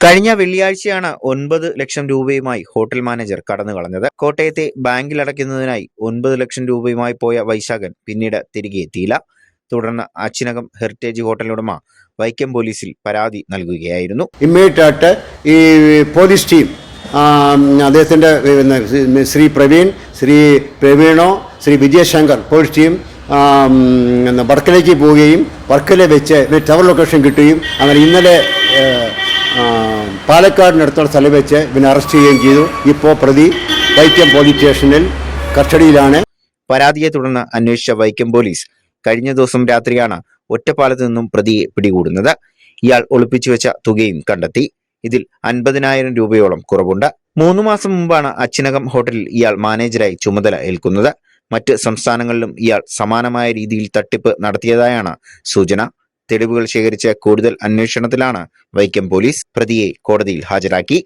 കഴിഞ്ഞ വെള്ളിയാഴ്ചയാണ് ഒൻപത് ലക്ഷം രൂപയുമായി ഹോട്ടൽ മാനേജർ കടന്നു കളഞ്ഞത്. കോട്ടയത്തെ ബാങ്കിൽ അടയ്ക്കുന്നതിനായി ഒൻപത് ലക്ഷം രൂപയുമായി പോയ വൈശാഖൻ പിന്നീട് തിരികെ എത്തിയില്ല. തുടർന്ന് അച്ചിനകം ഹെറിറ്റേജ് ഹോട്ടലുടമ വൈക്കം പോലീസിൽ പരാതി നൽകുകയായിരുന്നു. ഇമ്മീഡിയറ്റ് ആയിട്ട് ഈ പോലീസ് ടീം അദ്ദേഹത്തിന്റെ ശ്രീ പ്രവീൺ ശ്രീ പ്രവീണോ ശ്രീ വിജയശങ്കർ പോലീസ് ടീം വർക്കലേക്ക് പോവുകയും വർക്കല വെച്ച് ടവർ ലൊക്കേഷൻ കിട്ടുകയും അങ്ങനെ ഇന്നലെ പാലക്കാടിനടുത്തുള്ള സ്ഥലം വെച്ച് ഇവനെ അറസ്റ്റ് ചെയ്യുകയും ചെയ്തു. ഇപ്പോൾ പ്രതി വൈക്കം പോലീസ് സ്റ്റേഷനിൽ കസ്റ്റഡിയിലാണ്. പരാതിയെ തുടർന്ന് അന്വേഷിച്ച വൈക്കം പോലീസ് കഴിഞ്ഞ ദിവസം രാത്രിയാണ് ഒറ്റപ്പാലത്ത് നിന്നും പ്രതിയെ പിടികൂടുന്നത്. ഇയാൾ ഒളിപ്പിച്ചു വെച്ച തുകയും കണ്ടെത്തി. ഇതിൽ അൻപതിനായിരം രൂപയോളം കുറവുണ്ട്. മൂന്ന് മാസം മുമ്പാണ് അച്ചിനകം ഹോട്ടലിൽ ഇയാൾ മാനേജരായി ചുമതല ഏൽക്കുന്നത്. മറ്റ് സംസ്ഥാനങ്ങളിലും ഇയാൾ സമാനമായ രീതിയിൽ തട്ടിപ്പ് നടത്തിയതായാണ് സൂചന. തെളിവുകൾ ശേഖരിച്ച് കൂടുതൽ അന്വേഷണത്തിലാണ് വൈക്കം പോലീസ് പ്രതിയെ കോടതിയിൽ ഹാജരാക്കി.